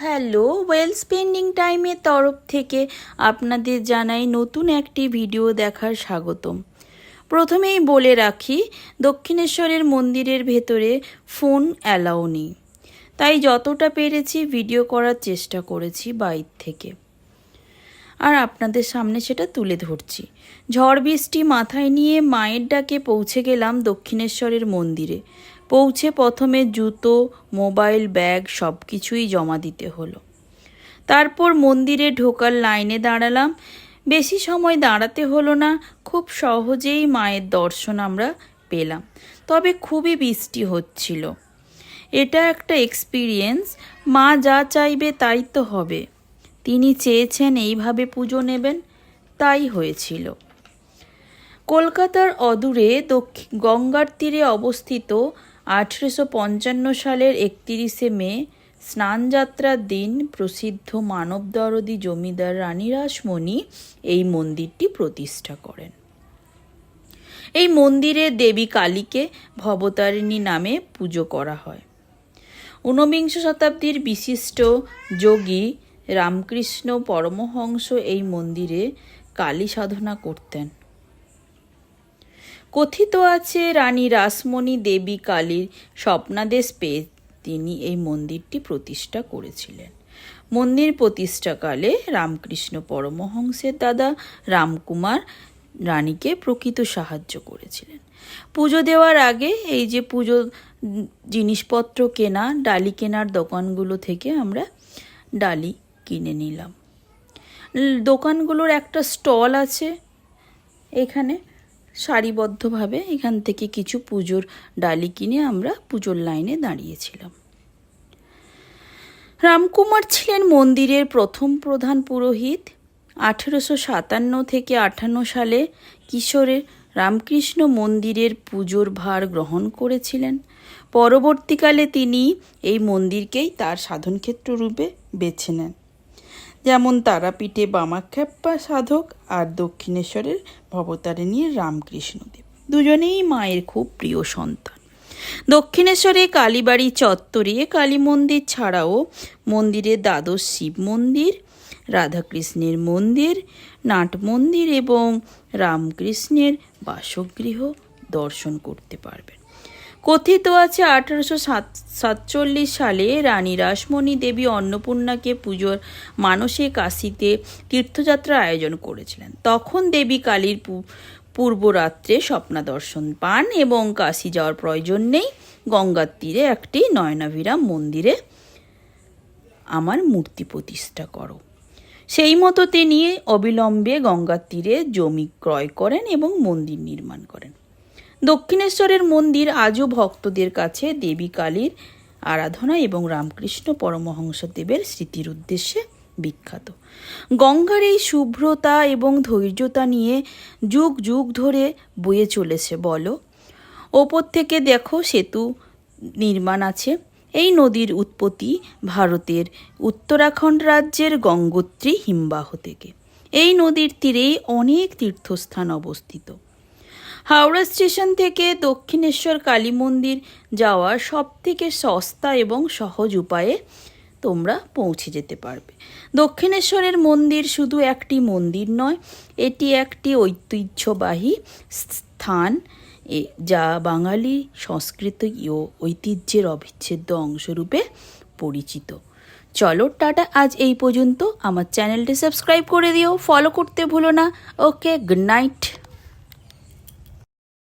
Hello well spending টাইমের তরফ থেকে আপনাদের জানাই নতুন একটি ভিডিও দেখার স্বাগতম। প্রথমেই বলে রাখি, দক্ষিণেশ্বরের মন্দিরের ভেতরে ফোন অ্যালাউ নেই। তাই যতটা পেরেছি ভিডিও করার চেষ্টা করেছি বাইর থেকে। আর আপনাদের সামনে সেটা তুলে ধরছি। ঝড় বৃষ্টি মাথায় নিয়ে মায়ের ডাকে পৌঁছে গেলাম দক্ষিণেশ্বরের মন্দিরে। পৌঁছে প্রথমে জুতো, মোবাইল ব্যাগ সব কিছুই জমা দিতে হলো। তারপর মন্দিরে ঢোকার লাইনে দাঁড়ালাম। বেশি সময় দাঁড়াতে হলো না, খুব সহজেই মায়ের দর্শন আমরা পেলাম। তবে খুবই বৃষ্টি হচ্ছিল। এটা একটা এক্সপিরিয়েন্স মা যা চাইবে তাই তো হবে। তিনি চেয়েছেন এইভাবে পুজো নেবেন, তাই হয়েছিল। কলকাতার অদূরে দক্ষিণ গঙ্গার তীরে অবস্থিত আঠেরোশো পঞ্চান্ন সালের একত্রিশে মে স্নানযাত্রার দিন প্রসিদ্ধ মানবদরদি জমিদার রানী রাসমণি এই মন্দিরটি প্রতিষ্ঠা করেন। এই মন্দিরে দেবী কালীকে ভবতারিণী নামে পুজো করা হয়। ঊনবিংশ শতাব্দীর বিশিষ্ট যোগী রামকৃষ্ণ পরমহংস এই মন্দিরে কালী সাধনা করতেন। কথিত আছে, রানী রাসমণি দেবী কালীর স্বপ্নাদেশ পেয়ে তিনি এই মন্দিরটি প্রতিষ্ঠা করেছিলেন। মন্দির প্রতিষ্ঠাকালে রামকৃষ্ণ পরমহংসের দাদা রামকুমার রানীকে প্রকৃত সাহায্য করেছিলেন। পুজো দেওয়ার আগে এই যে পুজো জিনিসপত্র কেনা, ডালি কেনার দোকানগুলো থেকে আমরা ডালি কিনে নিলাম। দোকানগুলোর একটা স্টল আছে এখানে। সারিবদ্ধভাবে এখান থেকে কিছু পুজোর ডালি কিনে আমরা পুজোর লাইনে দাঁড়িয়েছিলাম। রামকুমার ছিলেন মন্দিরের প্রথম প্রধান পুরোহিত। আঠেরোশো সাতান্ন থেকে আটান্ন সালে কিশোরের রামকৃষ্ণ মন্দিরের পুজোর ভার গ্রহণ করেছিলেন। পরবর্তীকালে তিনি এই মন্দিরকেই তার সাধনক্ষেত্র রূপে বেছে নেন। যেমন তারাপীঠে বামাখ্যাপ্পা সাধক আর দক্ষিণেশ্বরের ভবতারিণীর রামকৃষ্ণদেব। দুজনেই মায়ের খুব প্রিয় সন্তান। দক্ষিণেশ্বরে কালীবাড়ি চত্বরে কালী মন্দির ছাড়াও মন্দিরে দ্বাদশ শিব মন্দির, রাধাকৃষ্ণের মন্দির, নাট মন্দির এবং রামকৃষ্ণের বাসগৃহ দর্শন করতে পারবেন। কথিত আছে, আঠারোশো সাতচল্লিশ সালে রানী রাসমণি দেবী অন্নপূর্ণাকে পুজোর মানসে কাশিতে তীর্থযাত্রার আয়োজন করেছিলেন। তখন দেবী কালীর পূর্বরাত্রে স্বপ্নাদর্শন পান এবং কাশি যাওয়ার প্রয়োজন নেই। গঙ্গার তীরে একটি নয়নাভিরাম মন্দিরে আমার মূর্তি প্রতিষ্ঠা করো। সেই মতো তিনি অবিলম্বে গঙ্গার তীরে জমি ক্রয় করেন এবং মন্দির নির্মাণ করেন। দক্ষিণেশ্বরের মন্দির আজও ভক্তদের কাছে দেবী কালীর আরাধনা এবং রামকৃষ্ণ পরমহংসদেবের স্মৃতির উদ্দেশ্যে বিখ্যাত। গঙ্গার এই শুভ্রতা এবং ধৈর্যতা নিয়ে যুগ যুগ ধরে বয়ে চলেছে বলো। ওপর থেকে দেখো সেতু নির্মাণ আছে। এই নদীর উৎপত্তি ভারতের উত্তরাখণ্ড রাজ্যের গঙ্গোত্রী হিমবাহ থেকে। এই নদীর তীরেই অনেক তীর্থস্থান অবস্থিত। হাওড়া স্টেশন থেকে দক্ষিণেশ্বর কালী মন্দির যাওয়ার সব থেকে সস্তা এবং সহজ উপায়ে তোমরা পৌঁছে যেতে পারবে। দক্ষিণেশ্বরের মন্দির শুধু একটি মন্দির নয়, এটি একটি ঐতিহ্যবাহী স্থান। যা বাঙালি সংস্কৃতি ও ঐতিহ্যের অবিচ্ছেদ্য অংশরূপে পরিচিত। চলো টাটা, আজ এই পর্যন্ত। আমার চ্যানেলটি সাবস্ক্রাইব করে দিও, ফলো করতে ভুলো না। Okay, good night.